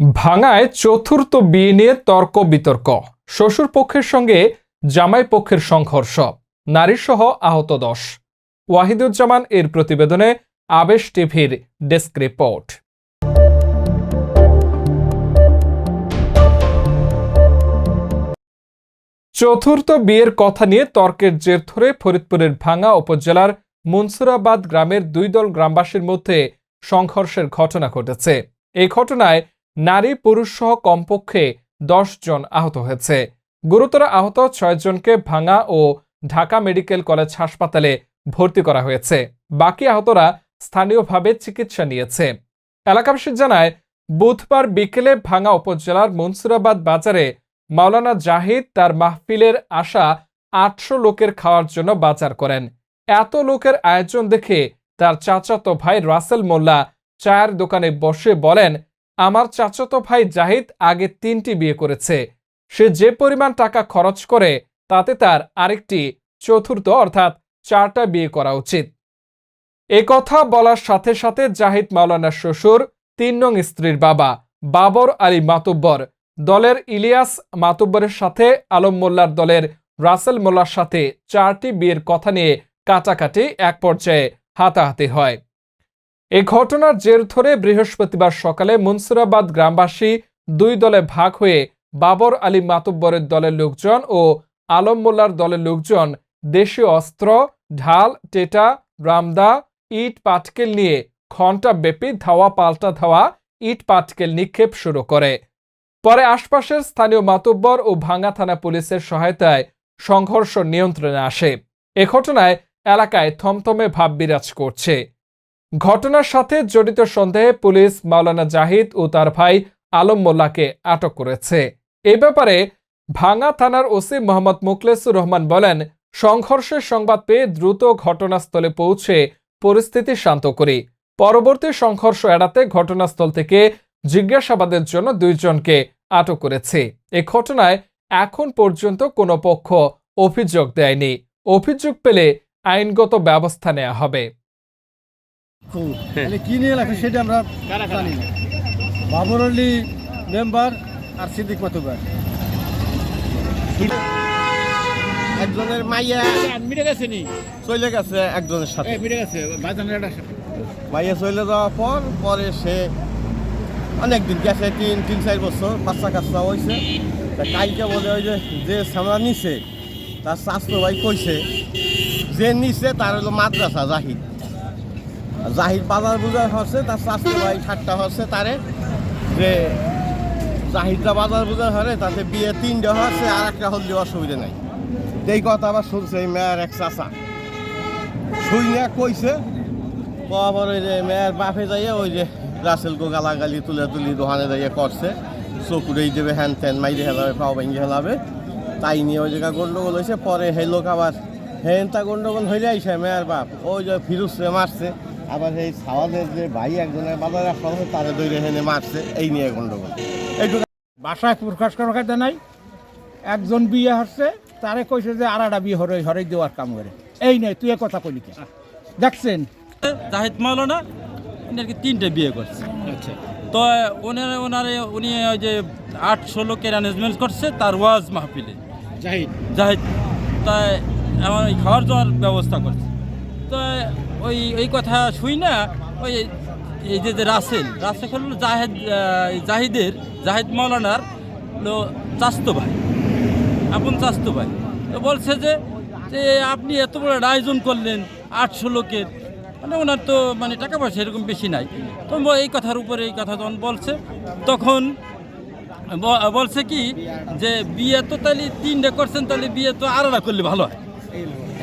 ভাঙায় চতুর্থ বিয়ে নিয়ে তর্ক বিতর্ক। শ্বশুর পক্ষের সঙ্গে জামাই পক্ষের সংঘর্ষ। নারীসহ আহত দশ। ওয়াহিদুজ্জামান এর প্রতিবেদনে আবেশ টিভির ডেস্ক রিপোর্ট। চতুর্থ বিয়ের কথা নিয়ে তর্কের জের ধরে ফরিদপুরের ভাঙা উপজেলার মুনসুরাবাদ গ্রামের দুই দল গ্রামবাসীর মধ্যে সংঘর্ষের ঘটনা ঘটেছে। এই ঘটনায় নারী, পুরুষ সহ কমপক্ষে দশ জন আহত হয়েছে। গুরুতর আহত ছয় জনকে ভাঙা ও ঢাকা মেডিকেল কলেজ হাসপাতালে ভর্তি করা হয়েছে। বাকি আহতরা স্থানীয়ভাবে চিকিৎসা নিয়েছে। এলাকাবাসী জানায়, বুধবার বিকেলে ভাঙা উপজেলার মনসুরাবাদ বাজারে মাওলানা জাহিদ তার মাহফিলের আসা আটশো লোকের খাওয়ার জন্য বাজার করেন। এত লোকের আয়োজন দেখে তার চাচাতো ভাই রাসেল মোল্লা চায়ের দোকানে বসে বলেন আমার চাচাতো ভাই জাহিদ আগে তিনটি বিয়ে করেছে। সে যে পরিমাণ টাকা খরচ করে, তাতে তার আরেকটি চতুর্থ অর্থাৎ চারটা বিয়ে করা উচিত। এ কথা বলার সাথে সাথে জাহিদ মাওলানার শ্বশুর, তিন নং স্ত্রীর বাবা, বাবর আলী মাতুব্বর, দলের ইলিয়াস মাতুব্বরের সাথে, আলম মোল্লার দলের রাসেল মোল্লার সাথে চারটি বিয়ের কথা নিয়ে কাটাকাটি এক পর্যায়ে হাতাহাতি হয়। এ ঘটনার জের ধরে বৃহস্পতিবার সকালে মুনসুরাবাদ গ্রামবাসী দুই দলে ভাগ হয়ে বাবর আলী মাতুব্বরের দলের লোকজন ও আলম মোল্লার দলের লোকজন দেশীয় অস্ত্র, ঢাল, টেটা, রামদা, ইট, পাটকেল নিয়ে ঘণ্টা ব্যাপী ধাওয়া পাল্টা ধাওয়া ইট, পাটকেল নিক্ষেপ শুরু করে। পরে আশপাশের স্থানীয় মাতব্বর ও ভাঙ্গা থানা পুলিশের সহায়তায় সংঘর্ষ নিয়ন্ত্রণে আসে। এ ঘটনায় এলাকায় থমথমে ভাব বিরাজ করছে। ঘটনার সাথে জড়িত সন্দেহে পুলিশ মাওলানা জাহিদ ও তার ভাই আলম মোল্লাকে আটক করেছে। এ ব্যাপারে ভাঙ্গা থানার ওসি মোহাম্মদ মুকলেসুর রহমান বলেন, সংঘর্ষের সংবাদ পেয়ে দ্রুত ঘটনাস্থলে পৌঁছে পরিস্থিতি শান্ত করি। পরবর্তী সংঘর্ষ এড়াতে ঘটনাস্থল থেকে জিজ্ঞাসাবাদের জন্য দুইজনকে আটক করেছে। এ ঘটনায় এখন পর্যন্ত কোনো পক্ষ অভিযোগ দেয়নি। অভিযোগ পেলে আইনগত ব্যবস্থা নেওয়া হবে। মানে কি নিয়ে লাগছে সেটা আমরা জানি না। বাবর আলী মেম্বার আর সিদ্দিক মাতুবার একজনের মাইয়া মিটে গেছে নি। চলে গেছে একজনের সাথে। মিটে গেছে মাইয়া চলে যাওয়ার পর পরে সে অনেকদিন গেছে তিন তিন চার বছর বাচ্চা কাচ্চা হয়েছে তা কালকে বলে ওই যে যে সামরা নিছে তার স্বাস্থ্য ভাই কইছে যে নিছে তার হলো মাদ্রাসা জাহিদ। জাহিদ বাজার বুজার হচ্ছে, তার স্বাস্থ্য ভাই ঠাট্টা হচ্ছে তারে, যে জাহিদরা বাজার বুজার হরে তাতে বিয়ে তিনটা হচ্ছে আর একটা হলে অসুবিধা নাই। এই কথা আবার শুনছে এই মেয়ের এক চাষা শুই না কইছে কবার ওই যে মেয়ের বাপে যাইয়ে ওই যে রাসেল রাসেলকে গালাগালি তুলে তুলি দোকানে যাইয়ে করছে চকুরেই দেবে হ্যান ত্যান মাইরে হেলাবে, পাও ভেঙে হেলাবে। তাই নিয়ে ওই জায়গা গন্ডগোল হয়েছে পরে হেলোক লোক আবার হেনটা গন্ডগোল হয়ে আইসে মেয়ের বাপ। ওই যে ফিরুসে মারছে আবার এই সাওয়াদের যে ভাই একজনের বাজারে সঙ্গে তারে দৈরে হেনে মারছে। এই নিয়ে গন্ডগোল। এইটুকু বাসায় প্রকাশ করার কথা নাই। একজন বিয়ে হচ্ছে তারে কইছে যে আর একটা বিয়ে হরে হরে দেওয়ার কাম করে। এই নেই তুই এ কথা কইলি কে? দেখছেন? জাহিদ মাওলানা উনি আর কি তিনটে বিয়ে করছে। আচ্ছা। তো ওনার ওনারে উনি ওই যে আটশো লোকের অ্যারেঞ্জমেন্ট করছে তার ওয়াজ মাহফিলে। জাহিদ। জাহিদ তাই এমন ওই খাওয়ার দাওয়ার ব্যবস্থা করছে। তো ওই ওই কথা শুই না, ওই এই যে রাসেল রাসেল হলো জাহেদ জাহিদের, জাহিদ মাওলানার হলো চাস্তো ভাই, আপন চাস্তো ভাই। তো বলছে যে যে আপনি এত বড় আয়োজন করলেন আটশো লোকের মানে ওনার তো মানে টাকা পয়সা এরকম বেশি নাই। তো এই কথার উপরে এই কথা যখন বলছে, তখন বলছে কি, যে বিয়ে তো তাহলে তিনটে করছেন, তাহলে বিয়ে তো আলাদা করলে ভালো হয়।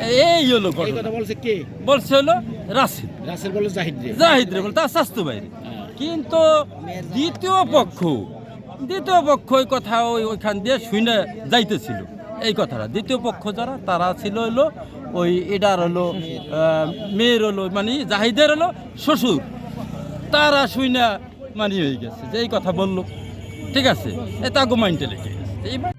এই হলো কথা বলছে কে? বলছে হলো রাশিদ রাসেল বলে জাহিদ রে। জাহিদ রে বলে তার স্বাস্থ্য বাইরে কিন্তু দ্বিতীয় পক্ষ দ্বিতীয় পক্ষ ওই কথা ওই ওইখান দিয়ে শুনে যাইতেছিল। এই কথাটা দ্বিতীয় পক্ষ যারা তারা ছিল হলো ওই এটার হলো মেয়ের হলো মানে জাহিদের হলো শ্বশুর। তারা শুনে মানি হয়ে গেছে যে এই কথা বলল। ঠিক আছে? এ তাগো মাইন্ডে লেগে গেছে